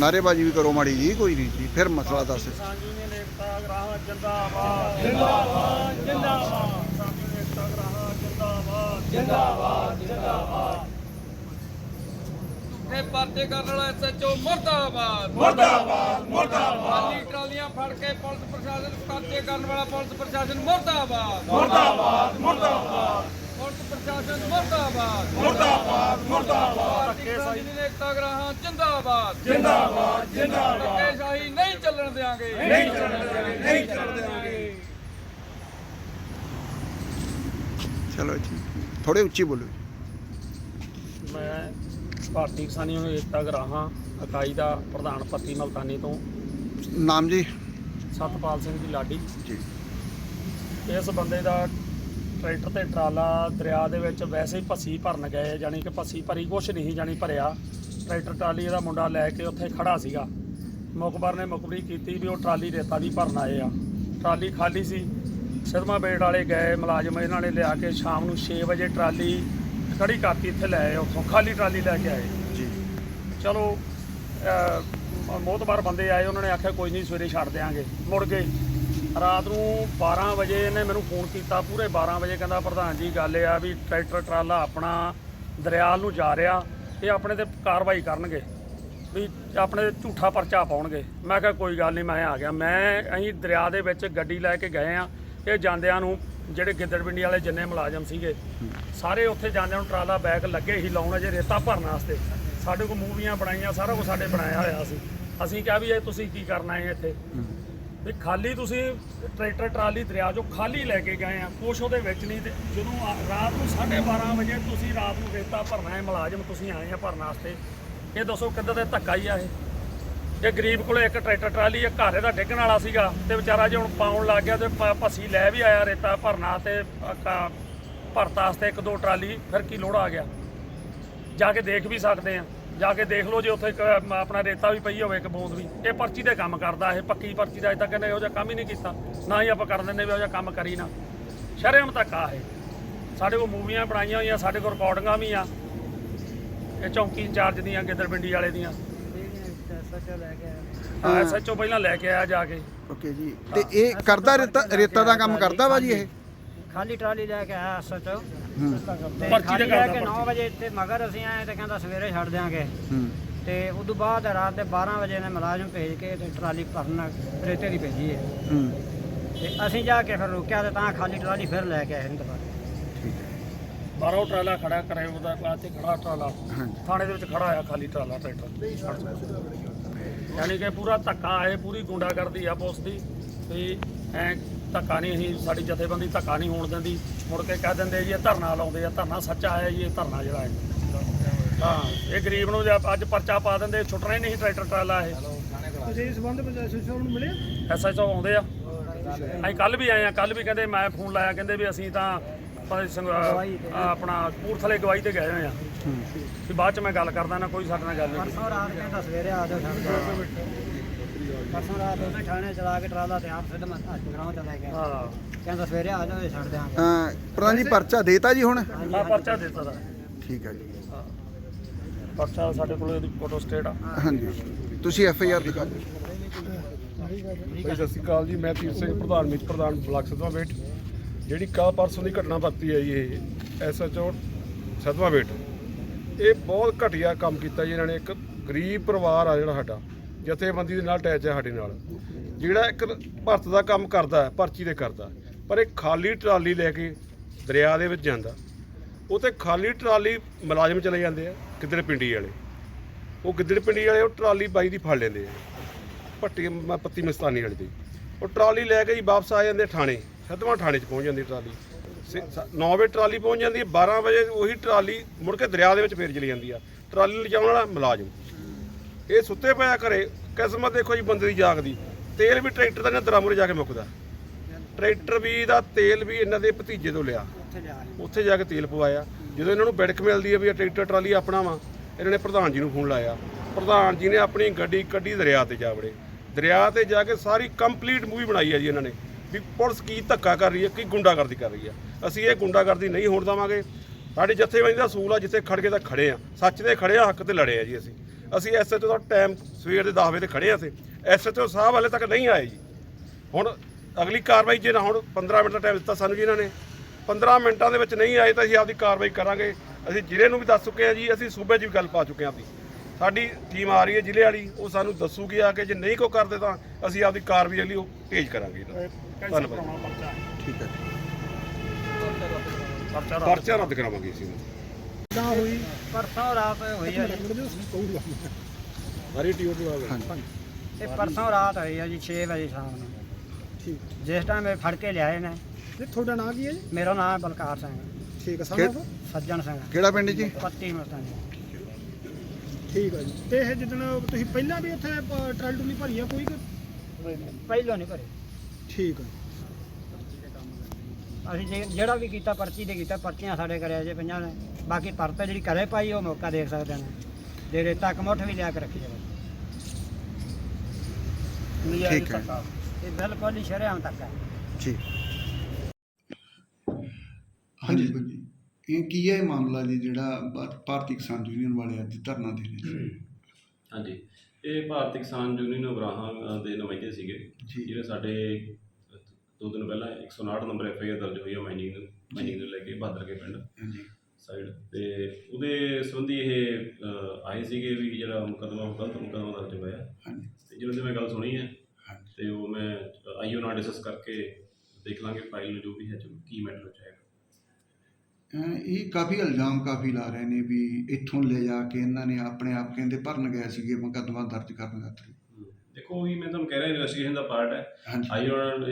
ਨਾਰੇਬਾਜ਼ੀ ਵੀ ਕਰੋ ਮਾੜੀ ਜੀ ਕੋਈ ਨਹੀਂ ਜੀ ਫਿਰ ਮਸਲਾ ਦੱਸ। ਕਿਸਾਨ ਯੂਨੀਅਨ ਏਕਤਾ ਗ੍ਰਾਹਾਂ ਜਿੰਦਾਬਾਦ ਜਿੰਦਾਬਾਦ ਜਿੰਦਾਬਾਦ ਕਿਸਾਨ ਯੂਨੀਅਨ ਏਕਤਾ ਗ੍ਰਾਹਾਂ ਜਿੰਦਾਬਾਦ ਜਿੰਦਾਬਾਦ ਜਿੰਦਾਬਾਦ ਇਹ ਪਰਚੇ ਕਰਨ ਵਾਲਾ ਐਸਐਚਓ ਮੁਰਦਾਬਾਦ। ਮੁਰਦਾਬਾਦ ਮੁਰਦਾਬਾਦ। ਖਾਲੀ ਟਰਾਲੀਆਂ ਫੜ ਕੇ ਪੁਲਿਸ ਪ੍ਰਸ਼ਾਸਨ ਪਰਚੇ ਕਰਨ ਵਾਲਾ ਪੁਲਿਸ ਪ੍ਰਸ਼ਾਸਨ ਮੁਰਦਾਬਾਦ। ਮੁਰਦਾਬਾਦ ਮੁਰਦਾਬਾਦ। ਪੁਲਿਸ ਪ੍ਰਸ਼ਾਸਨ ਮੁਰਦਾਬਾਦ ਮੁਰਦਾਬਾਦ। ਕਿਸਾਨ ਯੂਨੀਅਨ ਏਕਤਾ ਗ੍ਰਾਹਾਂ ਜਿੰਦਾਬਾਦ। ਜਿੰਦਾਬਾਦ ਜਿੰਦਾਬਾਦ। ਧੱਕੇਸ਼ਾਹੀ ਨਹੀਂ ਚੱਲਣ ਦੇਵਾਂਗੇ ਨਹੀਂ ਚੱਲਣ ਦੇਵਾਂਗੇ ਨਹੀਂ ਚੱਲਣ ਦੇਵਾਂਗੇ ਚਲੋ ਜੀ ਥੋੜੇ ਉੱਚੀ ਬੋਲੋ ਮੈਂ ਭਾਰਤੀ ਕਿਸਾਨ ਯੂਨੀਅਨ ਏਕਤਾ ਗ੍ਰਾਹਾਂ ਇਕਾਈ ਦਾ ਪ੍ਰਧਾਨ ਪੱਤੀ ਮਲਤਾਨੀ ਤੋਂ। ਨਾਮ ਜੀ? ਸਤਪਾਲ ਸਿੰਘ ਦੀ ਲਾਡੀ। ਜੀ। ਇਸ ਬੰਦੇ ਦਾ ਟਰੈਕਟਰ ਤੇ ਟਰਾਲਾ ਦਰਿਆ ਦੇ ਵਿੱਚ ਵੈਸੇ ਹੀ ਪੱਸੀ ਭਰਨ ਗਏ ਜਾਨੀ ਕਿ ਪੱਸੀ ਭਰੀ ਕੁਛ ਨਹੀਂ ਜਾਨੀ ਭਰਿਆ। ਟਰੈਕਟਰ ਟਰਾਲੀ ਇਹਦਾ ਮੁੰਡਾ ਲੈ ਕੇ ਉੱਥੇ ਖੜਾ ਸੀਗਾ। ਮੁਖਬਰ ਨੇ ਮੁਖਬਰੀ ਕੀਤੀ ਵੀ ਉਹ ਟਰਾਲੀ ਰੇਤਾ ਦੀ ਭਰਨ ਆਏ ਆ। ਟਰਾਲੀ ਖਾਲੀ ਸੀ। ਸਿਦਮਾ ਬੇੜ ਵਾਲੇ ਗਏ ਮੁਲਾਜ਼ਮ ਇਹਨਾਂ ਨੇ ਲਿਆ ਕੇ ਸ਼ਾਮ ਨੂੰ 6 ਵਜੇ ਟਰਾਲੀ ਖੜੀ ਕਰਤੀ ਇੱਥੇ ਲੈ ਆਏ ਉੱਥੋਂ ਖਾਲੀ ਟਰਾਲੀ ਲੈ ਕੇ ਆਏ। ਜੀ। ਚਲੋ ਮੋਤਬਾਰ ਬੰਦੇ ਆਏ ਉਹਨਾਂ ਨੇ ਆਖਿਆ ਕੋਈ ਨਹੀਂ ਸਵੇਰੇ ਛੱਡ ਦਿਆਂਗੇ। ਮੁੜ ਗਏ। ਰਾਤ ਨੂੰ 12 ਵਜੇ ਇਹਨੇ ਮੈਨੂੰ ਫੋਨ ਕੀਤਾ, ਪੂਰੇ 12 ਵਜੇ ਕਹਿੰਦਾ, ਪ੍ਰਧਾਨ ਜੀ, ਗੱਲ ਇਹ ਆ ਵੀ ਟਰੈਕਟਰ ਟਰਾਲਾ ਆਪਣਾ ਦਰਿਆਲ ਨੂੰ ਜਾ ਰਿਹਾ, ਇਹ ਆਪਣੇ ਤੇ ਕਾਰਵਾਈ ਕਰਨਗੇ, ਵੀ ਆਪਣੇ ਝੂਠਾ ਪਰਚਾ ਪਾਉਣਗੇ। ਮੈਂ ਕਿਹਾ, ਕੋਈ ਗੱਲ ਨਹੀਂ, ਮੈਂ ਆ ਗਿਆ। ਮੈਂ ਅਸੀਂ ਦਰਿਆ ਦੇ ਵਿੱਚ ਗੱਡੀ ਲੈ ਕੇ ਗਏ ਆ, ਇਹ ਜਾਂਦਿਆਂ ਨੂੰ ਜਿਹੜੇ ਗਿੱਦੜਪਿੰਡੀ ਵਾਲੇ ਜਿੰਨੇ ਮੁਲਾਜ਼ਮ ਸੀਗੇ, ਸਾਰੇ ਉੱਥੇ ਜਾਂਦਿਆਂ ਨੂੰ ਟਰਾਲਾ ਬੈਗ ਲੱਗੇ ਹੀ ਲਾਉਣ ਅਜੇ ਰੇਤਾ ਭਰਨ ਵਾਸਤੇ। ਸਾਡੇ ਕੋਲ ਮੂਵੀਆਂ ਬਣਾਈਆਂ, ਸਾਰਾ ਕੁਝ ਸਾਡੇ ਬਣਾਇਆ ਹੋਇਆ ਸੀ। ਅਸੀਂ ਕਿਹਾ ਵੀ ਇਹ ਤੁਸੀਂ ਕੀ ਕਰਨਾ ਹੈ ਇੱਥੇ? ਵੀ ਖਾਲੀ ਤੁਸੀਂ ਟਰੈਕਟਰ, ਟਰਾਲੀ, ਦਰਿਆ ਜੋ ਖਾਲੀ ਲੈ ਕੇ ਗਏ ਆ, ਕੁਛ ਉਹਦੇ ਵਿੱਚ ਨਹੀਂ ਤੇ ਜਦੋਂ ਆ- ਰਾਤ ਨੂੰ 12:30 ਵਜੇ ਤੁਸੀਂ ਰਾਤ ਨੂੰ ਰੇਤਾ ਭਰਨਾ ਹੈ, ਮੁਲਾਜ਼ਮ ਤੁਸੀਂ ਆਏ ਆ ਭਰਨ ਵਾਸਤੇ, ਇਹ ਦੱਸੋ ਕਿੱਦਾਂ ਦਾ ਧੱਕਾ ਹੀ ਆ ਇਹ? ਇਹ ਗਰੀਬ ਕੋਲੇ ਇੱਕ ਟਰੈਕਟਰ, ਟਰਾਲੀ ਇੱਕ ਘਰ ਇਹਦਾ ਡਿੱਗਣ ਵਾਲਾ ਸੀਗਾ ਤੇ ਵਿਚਾਰਾ ਜੇ ਹੁਣ ਪਾਉਣ ਲੱਗ ਗਿਆ ਤੇ ਪ- ਪੱਸੀ ਲੈ ਵੀ ਆਇਆ ਰੇਤਾ ਭਰਨਾ ਤੇ ਕ- ਭਰਤ ਵਾਸਤੇ ਇੱਕ ਦੋ ਟਰਾਲੀ, ਫਿਰ ਕੀ ਲੋੜ ਆ ਗਿਆ? ਜਾ ਕੇ ਦੇਖ ਵੀ ਸਕਦੇ ਆ। ਜਾ ਕੇ ਦੇਖ ਲਓ ਜੇ ਉੱਥੇ ਇੱਕ ਆਪਣਾ ਰੇਤਾ ਵੀ ਪਈ ਹੋਵੇ ਇੱਕ ਬੂੰਦ ਵੀ। ਇਹ ਪਰਚੀ ਦੇ ਕੰਮ ਕਰਦਾ ਇਹ ਪੱਕੀ ਪਰਚੀ ਦਾ ਅਜੇ ਤੱਕ ਇਹਨੇ ਇਹੋ ਜਿਹਾ ਕੰਮ ਹੀ ਨਹੀਂ ਕੀਤਾ। ਨਾ ਹੀ ਆਪਾਂ ਕਰ ਦਿੰਦੇ ਵੀ ਇਹੋ ਜਿਹਾ ਕੰਮ ਕਰੀ ਨਾ। ਸ਼ਰਮ ਤੱਕ ਆ ਇਹ। ਸਾਡੇ ਕੋਲ ਮੂਵੀਆਂ ਬਣਾਈਆਂ ਹੋਈਆਂ ਸਾਡੇ ਕੋਲ ਰਿਕਾਰਡਿੰਗਾਂ ਵੀ ਆ। ਇਹ ਚੌਂਕੀ ਇੰਚਾਰਜ ਦੀਆਂ ਗਿੱਦੜਪਿੰਡੀ ਵਾਲੇ ਦੀਆਂ। ਹਾਂ ਐਸਐਚਓ ਪਹਿਲਾਂ ਲੈ ਕੇ ਆਇਆ ਜਾ ਕੇ। ਓਕੇ ਜੀ। ਤੇ ਇਹ ਕਰਦਾ ਰੇਤਾ ਰੇਤਾ ਦਾ ਕੰਮ ਕਰਦਾ ਵਾ ਜੀ ਇਹ? ਖਾਲੀ ਟਰਾਲੀ ਲੈ ਕੇ ਆਇਆ ਸੱਚੋ ਹੂੰ ਤੇ ਪਰਚੀ ਤੇ ਕਰਦਾ ਕੇ 9 ਪਰਚੀ। ਵਜੇ ਇੱਥੇ ਮਗਰ ਅਸੀਂ ਆਏ ਤੇ ਕਹਿੰਦਾ ਸਵੇਰੇ ਛੱਡ ਦਿਆਂਗੇ। ਹੂੰ। ਤੇ ਉਦੋਂ ਬਾਅਦ ਰਾਤ ਦੇ 12 ਵਜੇ ਨੇ ਮੁਲਾਜ਼ਮ ਭੇਜ ਕੇ ਤੇ ਟਰਾਲੀ ਭਰਨ ਰੇਤੇ ਦੀ ਭੇਜੀ ਹੈ। ਹੂੰ। ਤੇ ਅਸੀਂ ਜਾ ਕੇ ਫਿਰ ਰੋਕਿਆ ਤੇ ਤਾਂ ਖਾਲੀ ਟਰਾਲੀ ਫਿਰ ਲੈ ਕੇ ਆਏ ਨੇ ਦੁਬਾਰਾ। ਠੀਕ ਹੈ। ਬਾਹਰੋਂ ਟਰਾਲਾ ਖੜਾ ਕਰੇ ਉਹਦਾ ਬਾਅਦ ਤੇ ਖੜਾ ਟਰਾਲਾ। ਥਾਣੇ ਦੇ ਵਿੱਚ ਖੜਾ ਆ ਖਾਲੀ ਟਰਾਲਾ ਟਰੈਕਟਰ ਯਾਨੀ ਕਿ ਪੂਰਾ ਧੱਕਾ ਹੈ ਪੂਰੀ ਗੁੰਡਾਗਰਦੀ ਆ ਪੁਲਿਸ ਦੀ। ਵੀ ਐ ਧੱਕਾ ਨਹੀਂ ਅਸੀਂ ਸਾਡੀ ਜਥੇਬੰਦੀ ਧੱਕਾ ਨਹੀਂ ਹੋਣ ਦਿੰਦੀ। ਮੁੜ ਕੇ ਕਹਿ ਦਿੰਦੇ ਜੀ ਇਹ ਧਰਨਾ ਲਾਉਂਦੇ ਆ ਧਰਨਾ ਸੱਚਾ ਹੈ ਜੀ ਇਹ ਧਰਨਾ ਜਿਹੜਾ ਹੈ। ਹਾਂ ਇਹ ਗਰੀਬ ਨੂੰ ਜੇ ਅੱਜ ਪਰਚਾ ਪਾ ਦਿੰਦੇ ਛੁੱਟਣਾ ਹੀ ਨਹੀਂ ਸੀ ਟਰੈਕਟਰ ਟਰਾਲਾ ਇਹ। ਤੁਸੀਂ ਇਸ ਸੰਬੰਧ ਵਿੱਚ ਐਸੋਸੀਏਸ਼ਨ ਨੂੰ ਮਿਲੇ? ਐਸਐਚਓ ਆਉਂਦੇ ਆ। ਅਸੀਂ ਕੱਲ ਵੀ ਆਏ ਆ ਕੱਲ ਵੀ ਕਹਿੰਦੇ ਮੈਂ ਫੋਨ ਲਾਇਆ ਕਹਿੰਦੇ ਵੀ ਅਸੀਂ ਤਾਂ ਆਪਣਾ ਕਪੂਰਥਲੇ ਗਵਾਹੀ ਤੇ ਗਏ ਹੋਏ ਆ ਵੀ ਬਾਅਦ ਚ ਮੈਂ ਗੱਲ ਕਰਦਾ ਨਾ ਕੋਈ ਸਾਡੇ ਨਾਲ ਗੱਲ ਨਹੀਂ ਪਰਸੋਂ ਰਾਤ ਕਹਿੰਦਾ ਸਵੇਰੇ ਆ ਜਾਓ ਛੱਡ ਦਿਆਂਗੇ ਪਰਸੋਂ ਰਾਤ ਉਹਨੇ ਥਾਣੇ ਚਲਾ ਕੇ ਟਰਾਲਾ ਤੇ ਆਪ ਸਿੱਧਾ ਗਰਾਉਂ ਚ ਲੈ ਗਿਆ ਹਾਂ। ਕਹਿੰਦਾ ਸਵੇਰੇ ਆ ਜਾਓ ਛੱਡ ਦਿਆਂਗੇ। ਅਹ ਪ੍ਰਧਾਨ ਜੀ ਪਰਚਾ ਦੇਤਾ ਜੀ ਹੁਣ? ਹਾਂ ਪਰਚਾ ਦਿੱਤਾ ਦਾ। ਠੀਕ ਹੈ ਜੀ। ਪਰਚਾ ਸਾਡੇ ਕੋਲ ਇਹਦੀ ਫੋਟੋ ਸਟੇਟ ਆ। ਹਾਂਜੀ। ਤੁਸੀਂ ਐਫ ਆਈ ਆਰ ਦਿਖਾ ਦਿਓ। ਭਾਈ ਸਤਿ ਸ਼੍ਰੀ ਅਕਾਲ ਜੀ। ਮੈਂ ਤੀਰ ਸਿੰਘ ਪ੍ਰਧਾਨ ਮਿੱਤ ਪ੍ਰਧਾਨ ਬਲਾਕ ਸਦਵਾ ਵੇਟ ਜਿਹੜੀ ਕੱਲ੍ਹ ਪਰਸੋਂ ਦੀ ਘਟਨਾ ਵਾਪਰੀ ਹੈ ਜੀ ਇਹ ਐਸਐਚਓ ਸਦਵਾ ਵੇਟ ਇਹ ਬਹੁਤ ਘਟੀਆ ਕੰਮ ਕੀਤਾ ਜੀ ਇਹਨਾਂ ਨੇ। ਇੱਕ ਗਰੀਬ ਪਰਿਵਾਰ ਆ ਜਿਹੜਾ ਸਾਡਾ। ਜਥੇਬੰਦੀ ਦੇ ਨਾਲ ਅਟੈਚ ਹੈ ਸਾਡੇ ਨਾਲ। ਜਿਹੜਾ ਇੱਕ ਭਰਤ ਦਾ ਕੰਮ ਕਰਦਾ ਪਰਚੀ ਦੇ ਕਰਦਾ ਪਰ ਇਹ ਖਾਲੀ ਟਰਾਲੀ ਲੈ ਕੇ ਦਰਿਆ ਦੇ ਵਿੱਚ ਜਾਂਦਾ। ਉਹ ਤੇ ਖਾਲੀ ਟਰਾਲੀ ਮੁਲਾਜ਼ਮ ਚਲੇ ਜਾਂਦੇ ਆ, ਗਿੱਦੜ ਪਿੰਡੀ ਵਾਲੇ। ਉਹ ਗਿੱਦੜ ਪਿੰਡੀ ਵਾਲੇ, ਉਹ ਟਰਾਲੀ ਬਾਈ ਦੀ ਫੜ ਲੈਂਦੇ ਆ। ਭੱਟੀ ਪੱਤੀ ਮਸਤਾਨੀ ਵਾਲੇ ਦੀ। ਉਹ ਟਰਾਲੀ ਲੈ ਕੇ ਜੀ ਵਾਪਸ ਆ ਜਾਂਦੇ ਥਾਣੇ, ਸੱਤਵਾਂ ਥਾਣੇ 'ਚ ਪਹੁੰਚ ਜਾਂਦੀ ਟਰਾਲੀ। 9 ਵਜੇ ਟਰਾਲੀ ਪਹੁੰਚ ਜਾਂਦੀ ਹੈ 12 ਵਜੇ ਉਹੀ ਟਰਾਲੀ ਮੁੜ ਕੇ ਦਰਿਆ ਦੇ ਵਿੱਚ ਫੇਰ ਚਲੀ ਜਾਂਦੀ ਆ। ਟਰਾਲੀ ਲਿਜਾਉਣ ਵਾਲਾ ਮੁਲਾਜ਼ਮ। ਇਹ ਸੁੱਤੇ ਪਿਆ ਘਰੇ ਕਿਸਮਤ ਦੇਖੋ ਜੀ ਬੰਦੇ ਦੀ ਜਾਗਦੀ। ਤੇਲ ਵੀ ਟਰੈਕਟਰ ਦਾ ਇਹਨਾਂ ਦਰਾਮੂਰੇ ਜਾ ਕੇ ਮੁੱਕਦਾ। ਟਰੈਕਟਰ ਵੀ ਦਾ ਤੇਲ ਵੀ ਇਹਨਾਂ ਦੇ ਭਤੀਜੇ ਤੋਂ ਲਿਆ। ਉੱਥੇ ਜਾ ਕੇ ਤੇਲ ਪਵਾਇਆ। ਜਦੋਂ ਇਹਨਾਂ ਨੂੰ ਬਿੜਕ ਮਿਲਦੀ ਹੈ ਵੀ ਇਹ ਟਰੈਕਟਰ ਟਰਾਲੀ ਆਪਣਾ ਵਾ ਇਹਨਾਂ ਨੇ ਪ੍ਰਧਾਨ ਜੀ ਨੂੰ ਫੋਨ ਲਾਇਆ। ਪ੍ਰਧਾਨ ਜੀ ਨੇ ਆਪਣੀ ਗੱਡੀ ਕੱਢੀ ਦਰਿਆ ਤੇ ਜਾ ਵੜੇ। ਦਰਿਆ ਤੇ ਜਾ ਕੇ ਸਾਰੀ ਕੰਪਲੀਟ ਮੂਵੀ ਬਣਾਈ ਹੈ ਜੀ ਇਹਨਾਂ ਨੇ। ਵੀ ਪੁਲਿਸ ਕੀ ਧੱਕਾ ਕਰ ਰਹੀ ਹੈ ਕੀ ਗੁੰਡਾਗਰਦੀ ਕਰ ਰਹੀ ਹੈ ਅਸੀਂ ਇਹ ਗੁੰਡਾਗਰਦੀ ਨਹੀਂ ਹੋਣ ਦੇਵਾਂਗੇ। ਸਾਡੀ ਜਥੇਬੰਦੀ ਦਾ ਅਸੂਲ ਆ ਜਿੱਥੇ ਖੜ ਕੇ ਤਾਂ ਖੜੇ ਆ। ਸੱਚ ਦੇ ਖੜੇ ਆ ਹੱਕ ਤੇ ਲੜੇ ਆ ਜੀ ਅਸੀਂ। ਅਸੀਂ ਐਸਐਚਓ ਦਾ ਟਾਈਮ ਸਵੇਰ ਦੇ 10 ਵਜੇ ਤੇ ਖੜੇ ਆ ਤੇ ਐਸਐਚਓ ਸਾਹਿਬ ਹਾਲੇ ਤੱਕ ਨਹੀਂ ਆਏ ਜੀ। ਹੁਣ ਅਗਲੀ ਕਾਰਵਾਈ ਜੇ ਨਾ ਹੁਣ 15 ਮਿੰਟ ਦਾ ਟਾਈਮ ਦਿੱਤਾ ਸਾਨੂੰ ਜੀ ਇਹਨਾਂ ਨੇ। 15 ਮਿੰਟਾਂ ਦੇ ਵਿੱਚ ਨਹੀਂ ਆਏ ਤਾਂ ਅਸੀਂ ਆਪਦੀ ਕਾਰਵਾਈ ਕਰਾਂਗੇ। ਅਸੀਂ ਜ਼ਿਲ੍ਹੇ ਨੂੰ ਵੀ ਦੱਸ ਚੁੱਕੇ ਹਾਂ ਜੀ ਅਸੀਂ ਸੂਬੇ 'ਚ ਵੀ ਗੱਲ ਪਾ ਚੁੱਕੇ ਹਾਂ ਆਪਦੀ। ਸਾਡੀ ਟੀਮ ਆ ਰਹੀ ਹੈ ਜ਼ਿਲ੍ਹੇ ਵਾਲੀ ਉਹ ਸਾਨੂੰ ਦੱਸੂਗੀ ਆ ਕੇ ਜੇ ਨਹੀਂ ਕੋ ਕਰਦੇ ਤਾਂ ਅਸੀਂ ਆਪਦੀ ਕਾਰਵਾਈ ਲਈ ਉਹ ਤੇਜ਼ ਕਰਾਂਗੇ ਧੰਨਵਾਦ। ਠੀਕ ਹੈ ਪਰਚਾ ਰੱਦ ਪਰਚਾ ਰੱਦ ਪਰਸੋਂ ਰਾਤ ਹੋਈ ਆ ਜੀ। ਇਹ ਪਰਸੋਂ ਰਾਤ ਹੋਈ ਆ ਜੀ 6 ਵਜੇ ਸ਼ਾਮ ਨੂੰ। ਠੀਕ। ਜਿਸ ਟਾਈਮ ਇਹ ਫੜ ਕੇ ਲਿਆਏ ਨੇ। ਤੇ ਤੁਹਾਡਾ ਨਾਂ ਕੀ ਹੈ ਜੀ? ਮੇਰਾ ਨਾਮ ਬਲਕਾਰ ਸਿੰਘ ਠੀਕ ਹੈ ਸਾਨੂੰ ਸੱਜਣ ਸਿੰਘ ਕਿਹੜਾ ਪਿੰਡ ਜੀ? ਪੱਤੀ ਮਸਤਾਨੀ ਠੀਕ ਹੈ ਜੀ। ਤੇ ਇਹ ਜਿੱਦਣ ਤੁਸੀਂ ਪਹਿਲਾਂ ਵੀ ਉੱਥੇ ਪ- ਟਰਾਲੀ ਟੁਲੀ ਭਰੀ ਆ ਕੋਈ ਕਿ? ਪਹਿਲੋਂ ਨਹੀਂ ਭਰੇ। ਠੀਕ ਹੈ। ਅਸੀਂ ਜੇ- ਜਿਹੜਾ ਵੀ ਕੀਤਾ ਪਰਚੀ ਦੇ ਕੀਤਾ ਪਰਚੀਆਂ ਸਾਡੇ ਘਰੇ ਅਜੇ ਪਈਆਂ ਨੇ। ਬਾਕੀ ਪਰਤ ਜਿਹੜੀ ਘਰੇ ਪਾਈ ਉਹ ਮੌਕਾ ਦੇਖ ਸਕਦੇ ਨੇ। ਜੇ ਰੇਤਾ ਕਮੋਠ ਵੀ ਲਿਆ ਕੇ ਰੱਖੀ ਜਾਵੇ। ਠੀਕ ਹੈ। ਇਹ ਬਿਲਕੁਲ ਹੀ ਸ਼ਰੇਆਮ ਤੱਕ ਹੈ। ਜੀ। ਹਾਂਜੀ। ਭਾਜੀ ਇਹ ਕੀ ਹੈ ਇਹ ਮਾਮਲਾ ਜੀ ਜਿਹੜਾ ਭਾ- ਭਾਰਤੀ ਕਿਸਾਨ ਯੂਨੀਅਨ ਵਾਲੇ ਅੱਜ ਧਰਨਾ ਦੇ ਰਹੇ ਸੀ? ਹਾਂਜੀ। ਇਹ ਭਾਰਤੀ ਕਿਸਾਨ ਯੂਨੀਅਨ ਉਗਰਾਹਾਂ ਦੇ ਨੁਮਾਇੰਦੇ ਸੀਗੇ। ਜੀ। ਜਿਹੜੇ ਸਾਡੇ ਦੋ ਦਿਨ ਪਹਿਲਾਂ 159 ਨੰਬਰ ਐਫ ਆਈ ਆਰ ਦਰਜ ਹੋਈ ਹੈ ਮਾਈਨਿੰਗ ਨੂੰ ਮਾਈਨਿੰਗ ਨੂੰ ਲੈ ਕੇ ਬਹਾਦਰ ਕੇ ਪਿੰਡ ਹਾਂਜੀ। ਸਾਈਡ। ਤੇ ਉਹਦੇ ਸੰਬੰਧੀ ਇਹ ਆਏ ਸੀਗੇ ਵੀ ਜਿਹੜਾ ਮੁਕੱਦਮਾ ਗਲਤ ਮੁਕੱਦਮਾ ਦਰਜ ਹੋਇਆ। ਹਾਂਜੀ। ਤੇ ਜਦੋਂ ਦੀ ਮੈਂ ਗੱਲ ਸੁਣੀ ਹੈ ਤੇ ਉਹ ਮੈਂ ਆਈਓ ਨਾਲ ਡਿਸਕਸ ਕਰਕੇ ਦੇਖ ਲਾਂਗੇ ਫਾਈਲ ਨੂੰ ਜੋ ਵੀ ਹੈ ਚਲੋ ਕੀ ਮੈਟਰ ਅਹ ਇਹ ਕਾਫੀ ਇਲਜ਼ਾਮ ਕਾਫੀ ਲਾ ਰਹੇ ਨੇ ਵੀ ਇੱਥੋਂ ਲੈ ਜਾ ਕੇ ਇਹਨਾਂ ਨੇ ਆਪਣੇ ਆਪ ਕਹਿੰਦੇ ਭਰਨ ਗਏ ਸੀਗੇ ਮੁਕੱਦਮਾ ਦਰਜ ਕਰਨ ਖਾਤਰ ਦੇਖੋ ਵੀ ਮੈਂ ਤੁਹਾਨੂੰ ਕਹਿ ਰਿਹਾ ਇਨਵੈਸਟੀਗੇਸ਼ਨ ਦਾ ਪਾਰਟ ਹੈ। ਆਈਓ ਨਾਲ